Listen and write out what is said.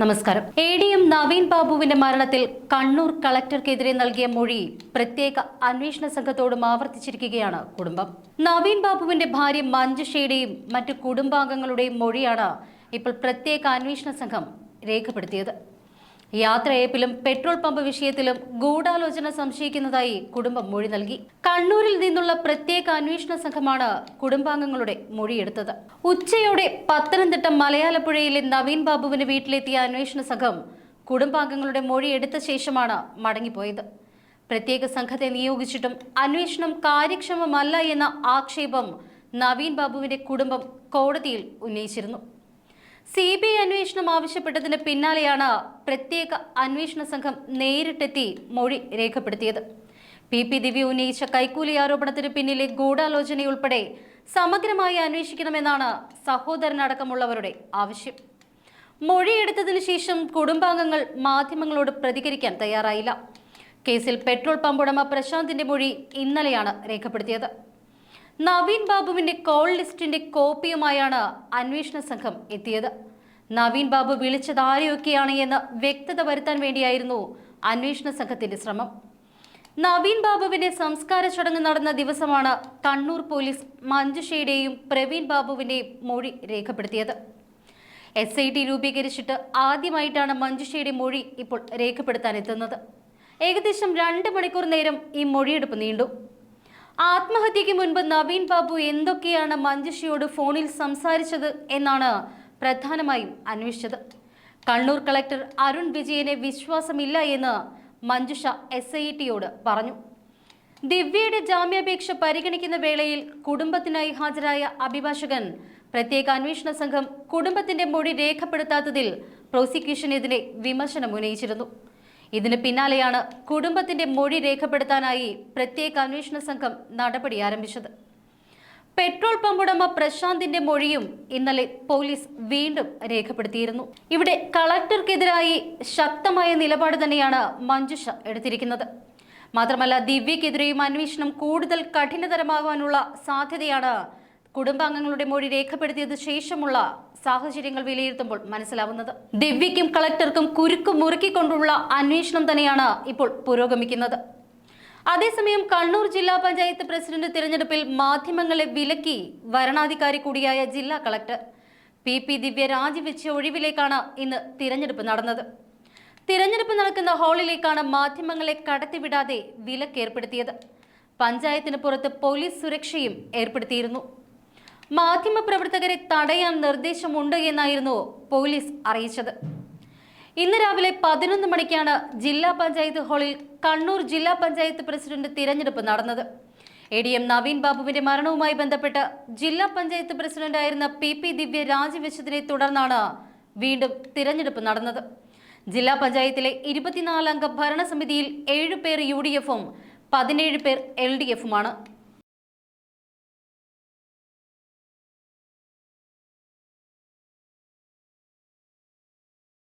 നമസ്കാരം. A D M Naveen ബാബുവിന്റെ മരണത്തിൽ കണ്ണൂർ കളക്ടർക്കെതിരെ നൽകിയ മൊഴി പ്രത്യേക അന്വേഷണ സംഘത്തോടും ആവർത്തിച്ചിരിക്കുകയാണ് കുടുംബം. നവീൻ ബാബുവിന്റെ ഭാര്യ മഞ്ജുഷയുടെയും മറ്റു കുടുംബാംഗങ്ങളുടെയും മൊഴിയാണ് ഇപ്പോൾ പ്രത്യേക അന്വേഷണ സംഘം രേഖപ്പെടുത്തിയത്. യാത്രയപ്പിലും പെട്രോൾ പമ്പ് വിഷയത്തിലും ഗൂഢാലോചന സംശയിക്കുന്നതായി കുടുംബം മൊഴി നൽകി. കണ്ണൂരിൽ നിന്നുള്ള പ്രത്യേക അന്വേഷണ സംഘമാണ് കുടുംബാംഗങ്ങളുടെ മൊഴിയെടുത്തത്. ഉച്ചയോടെ പത്തനംതിട്ട മലയാലപ്പുഴയിലെ നവീൻ ബാബുവിന് വീട്ടിലെത്തിയ അന്വേഷണ സംഘം കുടുംബാംഗങ്ങളുടെ മൊഴി എടുത്ത ശേഷമാണ് മടങ്ങിപ്പോയത്. പ്രത്യേക സംഘത്തെ നിയോഗിച്ചിട്ടും അന്വേഷണം കാര്യക്ഷമമല്ല എന്ന ആക്ഷേപം നവീൻ ബാബുവിന്റെ കുടുംബം കോടതിയിൽ ഉന്നയിച്ചിരുന്നു. സി ബി ഐ അന്വേഷണം ആവശ്യപ്പെട്ടതിന് പിന്നാലെയാണ് പ്രത്യേക അന്വേഷണ സംഘം നേരിട്ടെത്തി മൊഴി രേഖപ്പെടുത്തിയത്. പി പി ദിവ്യ ഉന്നയിച്ച കൈക്കൂലി ആരോപണത്തിന് പിന്നിലെ ഗൂഢാലോചനയുൾപ്പെടെ സമഗ്രമായി അന്വേഷിക്കണമെന്നാണ് സഹോദരനടക്കമുള്ളവരുടെ ആവശ്യം. മൊഴിയെടുത്തതിനു ശേഷം കുടുംബാംഗങ്ങൾ മാധ്യമങ്ങളോട് പ്രതികരിക്കാൻ തയ്യാറായില്ല. കേസിൽ പെട്രോൾ പമ്പുടമ പ്രശാന്തിന്റെ മൊഴി ഇന്നലെയാണ് രേഖപ്പെടുത്തിയത്. നവീൻ ബാബുവിന്റെ കോൾ ലിസ്റ്റിന്റെ കോപ്പിയുമായാണ് അന്വേഷണ സംഘം എത്തിയത്. നവീൻ ബാബു വിളിച്ചത് ആരെയൊക്കെയാണ് എന്ന് വ്യക്തത വരുത്താൻ വേണ്ടിയായിരുന്നു അന്വേഷണ സംഘത്തിന്റെ ശ്രമം. നവീൻ ബാബുവിന്റെ സംസ്കാര ചടങ്ങ് നടന്ന ദിവസമാണ് കണ്ണൂർ പോലീസ് മഞ്ജുഷയുടെയും പ്രവീൺ ബാബുവിന്റെയും മൊഴി രേഖപ്പെടുത്തിയത്. എസ് ഐ ടി രൂപീകരിച്ചിട്ട് ആദ്യമായിട്ടാണ് മഞ്ജുഷയുടെ മൊഴി ഇപ്പോൾ രേഖപ്പെടുത്താൻ എത്തുന്നത്. ഏകദേശം രണ്ട് മണിക്കൂർ നേരം ഈ മൊഴിയെടുപ്പ് നീണ്ടു. ആത്മഹത്യയ്ക്ക് മുൻപ് നവീൻ ബാബു എന്തൊക്കെയാണ് മഞ്ജുഷയോട് ഫോണിൽ സംസാരിച്ചത് എന്നാണ് പ്രധാനമായും അന്വേഷിച്ചത്. കണ്ണൂർ കളക്ടർ അരുൺ വിജയനെ വിശ്വാസമില്ല എന്ന് മഞ്ജുഷ എസ് ഐ ടിയോട് പറഞ്ഞു. ദിവ്യയുടെ ജാമ്യാപേക്ഷ പരിഗണിക്കുന്ന വേളയിൽ കുടുംബത്തിനായി ഹാജരായ അഭിഭാഷകൻ പ്രത്യേക അന്വേഷണ സംഘം കുടുംബത്തിന്റെ മൊഴി രേഖപ്പെടുത്താത്തതിൽ പ്രോസിക്യൂഷനെതിരെ വിമർശനം ഉന്നയിച്ചിരുന്നു. ഇതിന് പിന്നാലെയാണ് കുടുംബത്തിന്റെ മൊഴി രേഖപ്പെടുത്താനായി പ്രത്യേക അന്വേഷണ സംഘം നടപടി ആരംഭിച്ചത്. പെട്രോൾ പമ്പ് ഉടമ പ്രശാന്തിന്റെ മൊഴിയും ഇന്നലെ പോലീസ് വീണ്ടും രേഖപ്പെടുത്തിയിരുന്നു. ഇവിടെ കളക്ടർക്കെതിരായി ശക്തമായ നിലപാട് തന്നെയാണ് മഞ്ജുഷ എടുത്തിരിക്കുന്നത്. മാത്രമല്ല ദിവ്യക്കെതിരെയും അന്വേഷണം കൂടുതൽ കഠിനതരമാകാനുള്ള സാധ്യതയാണ് കുടുംബാംഗങ്ങളുടെ മൊഴി രേഖപ്പെടുത്തിയത് ശേഷമുള്ള സാഹചര്യങ്ങൾ വിലയിരുത്തുമ്പോൾ മനസ്സിലാവുന്നത്. ദിവ്യയ്ക്കും കളക്ടർക്കും കുരുക്ക് മുറുക്കിക്കൊണ്ടുള്ള അന്വേഷണം തന്നെയാണ് ഇപ്പോൾ പുരോഗമിക്കുന്നത്. അതേസമയം കണ്ണൂർ ജില്ലാ പഞ്ചായത്ത് പ്രസിഡന്റ് തിരഞ്ഞെടുപ്പിൽ മാധ്യമങ്ങളെ വിലക്കി വരണാധികാരി കൂടിയായ ജില്ലാ കളക്ടർ. പി പി ദിവ്യ രാജിവെച്ച ഒഴിവിലേക്കാണ് ഇന്ന് തിരഞ്ഞെടുപ്പ് നടന്നത്. തിരഞ്ഞെടുപ്പ് നടക്കുന്ന ഹാളിലേക്കാണ് മാധ്യമങ്ങളെ കടത്തിവിടാതെ വിലക്ക് ഏർപ്പെടുത്തിയത് പഞ്ചായത്തിന് പുറത്ത് പോലീസ് സുരക്ഷയും ഏർപ്പെടുത്തിയിരുന്നു. മാധ്യമപ്രവർത്തകരെ തടയാൻ നിർദ്ദേശമുണ്ട് എന്നായിരുന്നു പോലീസ് അറിയിച്ചത്. ഇന്ന് രാവിലെ പതിനൊന്ന് മണിക്കാണ് ജില്ലാ പഞ്ചായത്ത് ഹാളിൽ കണ്ണൂർ ജില്ലാ പഞ്ചായത്ത് പ്രസിഡന്റ് തിരഞ്ഞെടുപ്പ് നടന്നത്. എ ഡി എം നവീൻ ബാബുവിന്റെ മരണവുമായി ബന്ധപ്പെട്ട് ജില്ലാ പഞ്ചായത്ത് പ്രസിഡന്റായിരുന്ന പി പി ദിവ്യ രാജിവെച്ചതിനെ തുടർന്നാണ് വീണ്ടും തിരഞ്ഞെടുപ്പ് നടന്നത്. ജില്ലാ പഞ്ചായത്തിലെ ഇരുപത്തിനാലംഗ ഭരണസമിതിയിൽ ഏഴ് പേർ യു ഡി എഫും പതിനേഴ് പേർ എൽ ഡി എഫുമാണ്.